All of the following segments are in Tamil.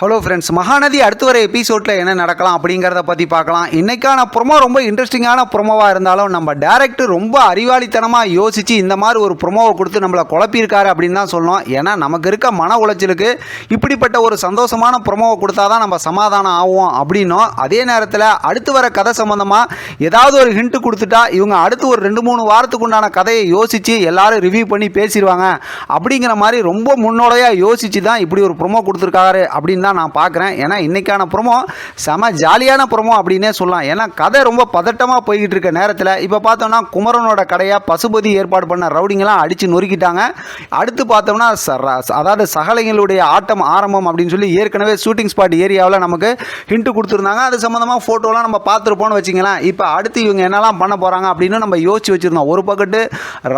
ஹலோ ஃப்ரெண்ட்ஸ் மகாநதி அடுத்து வர எபிசோடில் என்ன நடக்கலாம் அப்படிங்கிறத பற்றி பார்க்கலாம். இன்றைக்கான ப்ரொமோ ரொம்ப இன்ட்ரெஸ்டிங்கான ப்ரொமோவாக இருந்தாலும் நம்ம டேரக்டர் ரொம்ப அறிவாளித்தனமாக யோசித்து இந்த மாதிரி ஒரு ப்ரொமோவை கொடுத்து நம்மளை குழப்பியிருக்காரு அப்படின்னு தான் சொல்லணும். ஏன்னா நமக்கு இருக்க மன உளைச்சலுக்கு இப்படிப்பட்ட ஒரு சந்தோஷமான ப்ரொமோவை கொடுத்தா தான் நம்ம சமாதானம் ஆகும் அப்படின்னும். அதே நேரத்தில் அடுத்து வர கதை சம்மந்தமாக ஏதாவது ஒரு ஹிண்ட்டு கொடுத்துட்டா இவங்க அடுத்து ஒரு ரெண்டு மூணு வாரத்துக்கு உண்டான கதையை யோசித்து எல்லாரும் ரிவ்யூ பண்ணி பேசிடுவாங்க. அப்படிங்கிற மாதிரி ரொம்ப முன்னோடையாக யோசித்து தான் இப்படி ஒரு ப்ரொமோ கொடுத்துருக்காரு அப்படின்னு தான் நான் பார்க்குறேன். ஏன்னா இன்றைக்கான ப்ரொமோ செம ஜாலியான ப்ரொமோ அப்படின்னே சொல்லலாம். ஏன்னா கதை ரொம்ப பதட்டமாக போய்கிட்டு இருக்க நேரத்தில் இப்போ பார்த்தோம்னா குமரனோட கடையை பசுபதி ஏற்பாடு பண்ண ரவுடிங்கெல்லாம் அடித்து நொறுக்கிட்டாங்க. அடுத்து பார்த்தோம்னா ச- அதாவது சகலைகளுடைய ஆட்டம் ஆரம்பம் அப்படின்னு சொல்லி ஏற்கனவே ஷூட்டிங் ஸ்பாட் ஏரியாவில் நமக்கு ஹிண்ட்டு கொடுத்துருந்தாங்க. அது சம்மந்தமாக ஃபோட்டோலாம் நம்ம பார்த்துருப்போம்னு வச்சிங்களேன் இப்போ அடுத்து இவங்க என்னெல்லாம் பண்ண போகிறாங்க அப்படின்னு நம்ம யோசிச்சு வச்சுருந்தோம். ஒரு பக்கத்து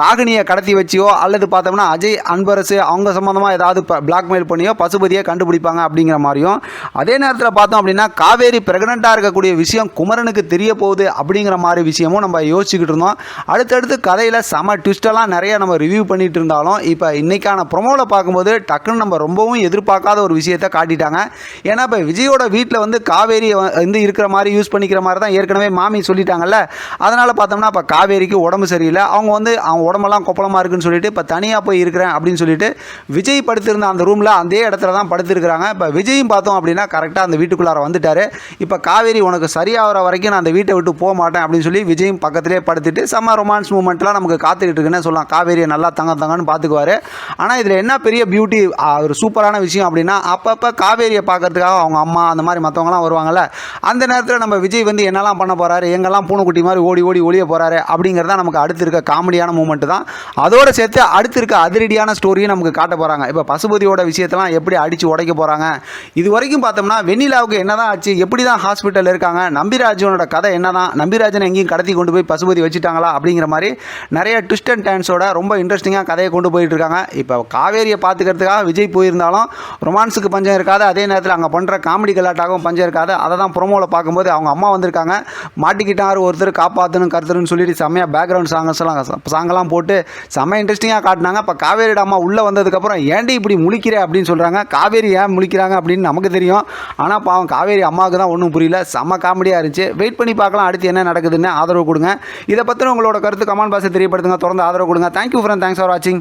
ராகினியை கடத்தி வச்சியோ அல்லது பார்த்தோம்னா அஜய் அன்பரசு அவங்க சம்மந்தமாக ஏதாவது பிளாக்மெயில் பண்ணியோ பசுபதியை கண்டுபிடிப்பாங்க அப்படிங்கிற மாதிரியும் அதே நேரத்தில் பார்த்தோம் அப்படின்னா காவேரி பிரெக்னெண்ட்டாக இருக்கக்கூடிய விஷயம் குமரனுக்கு தெரிய போகுது அப்படிங்கிற மாதிரி விஷயமும் நம்ம யோசிச்சுக்கிட்டு இருந்தோம். அடுத்தடுத்து கதையில் செம ட்விஸ்டெல்லாம் நிறைய நம்ம ரிவ்யூ பண்ணிட்டு இருந்தாலும் இப்போ இன்னைக்கான ப்ரொமோவில் பார்க்கும்போது டக்குன்னு நம்ம ரொம்பவும் எதிர்பார்க்காத ஒரு விஷயத்தை காட்டிட்டாங்க. ஏன்னா இப்போ விஜயோட வீட்டில் வந்து காவேரி வந்து இருக்கிற மாதிரி யூஸ் பண்ணிக்கிற மாதிரி தான் ஏற்கனவே மாமி சொல்லிட்டாங்கல்ல. அதனால் பார்த்தோம்னா இப்போ காவேரிக்கு உடம்பு சரியில்லை. அவங்க வந்து அவங்க உடம்பெல்லாம் கொப்பளமாக இருக்குன்னு சொல்லிட்டு இப்போ தனியாக போய் இருக்கிறேன் அப்படின்னு சொல்லிட்டு விஜய் படுத்திருந்த அந்த ரூமில் அதே இடத்துல தான் படுத்திருக்கிறாங்க. இப்போ விஜய் விஜயும் பார்த்தோம் அப்படின்னா கரெக்டாக அந்த வீட்டுக்குள்ளார வந்துட்டார். இப்போ காவேரி உனக்கு சரியாகிற வரைக்கும் நான் அந்த வீட்டை விட்டு போக மாட்டேன் அப்படின்னு சொல்லி விஜயும் பக்கத்திலே படுத்துட்டு செம்ம ரொமான்ஸ் மூமெண்ட்லாம் நமக்கு காத்துக்கிட்டு இருக்குன்னு சொல்லலாம். காவேரியை நல்லா தங்க தங்கன்னு பார்த்துக்குவாரு. ஆனால் இதில் என்ன பெரிய பியூட்டி ஒரு சூப்பரான விஷயம் அப்படின்னா அப்பப்போ காவேரியை பார்க்கறதுக்காக அவங்க அம்மா அந்த மாதிரி மற்றவங்களாம் வருவாங்கள்ல அந்த நேரத்தில் நம்ம விஜய் வந்து என்னெல்லாம் பண்ண போகிறாரு எங்கெல்லாம் பூனைக்குட்டி மாதிரி ஓடி ஓடி ஒளிய போகிறாரு அப்படிங்கிறத நமக்கு அடுத்து இருக்க காமெடியான மூமெண்ட் தான். அதோடு சேர்த்து அடுத்து இருக்க அதிரடியான ஸ்டோரியும் நமக்கு காட்ட போகிறாங்க இப்போ பசுபதியோட விஷயத்தெல்லாம் எப்படி அடித்து உடைக்க போகிறாங்க இது வரைக்கும் பார்த்தோம்னா வெண்ணிலாவுக்கு என்னதான் ஆச்சு எப்படி தான் ஹாஸ்பிட்டலில் இருக்காங்க நம்பிராஜனோட கதை என்னதான் நம்பிராஜனை எங்கேயும் கடத்தி கொண்டு போய் பசுபதி வச்சுட்டாங்களா அப்படிங்கிற மாதிரி நிறைய ட்விஸ்ட் அண்ட் டேன்ஸோட ரொம்ப இன்ட்ரெஸ்டிங்காக கதையை கொண்டு போயிட்டு இருக்காங்க. இப்போ காவேரியை பார்த்துக்கிறதுக்காக விஜய் போயிருந்தாலும் ரொமான்ஸுக்கு பஞ்சம் இருக்காது. அதே நேரத்தில் அங்கே பண்ணுற காமெடி கலாட்டாகவும் பஞ்சம் இருக்காது. அதை தான் ப்ரோமோவில் பார்க்கும்போது அவங்க அம்மா வந்திருக்காங்க. மாட்டிக்கிட்டாரு ஒருத்தர் காப்பாற்றணும் கருத்துருன்னு சொல்லிட்டு செம்மையாக பேக்ரவுண்ட் சாங்ஸ் எல்லாம் சாங்கெல்லாம் போட்டு செம்ம இன்ட்ரெஸ்டிங்காக காட்டினாங்க. இப்போ காவேரியோட அம்மா உள்ளே வந்ததுக்கப்புறம் ஏன்டி இப்படி முழிக்கிற? அப்படின்னு சொல்கிறாங்க காவேரி ஏன் முழிக்கிறாங்க அப்படின்னு நமக்கு தெரியும். ஆனால் பாவம் காவேரி அம்மாவுக்கு தான் ஒன்றும் புரியல. செம்ம காமெடியாக இருந்துச்சு. வெயிட் பண்ணி பார்க்கலாம். அடுத்து என்ன நடக்குதுன்னு ஆதரவு கொடுங்க. இதை பற்றின உங்களோட கருத்து கமெண்ட் பாக்ஸை தெரியப்படுத்துங்க. தொடர்ந்து ஆதரவு கொடுங்க. தேங்க்யூ ஃப்ரெண்ட் தேங்க்ஸ் ஃபார் வாட்சிங்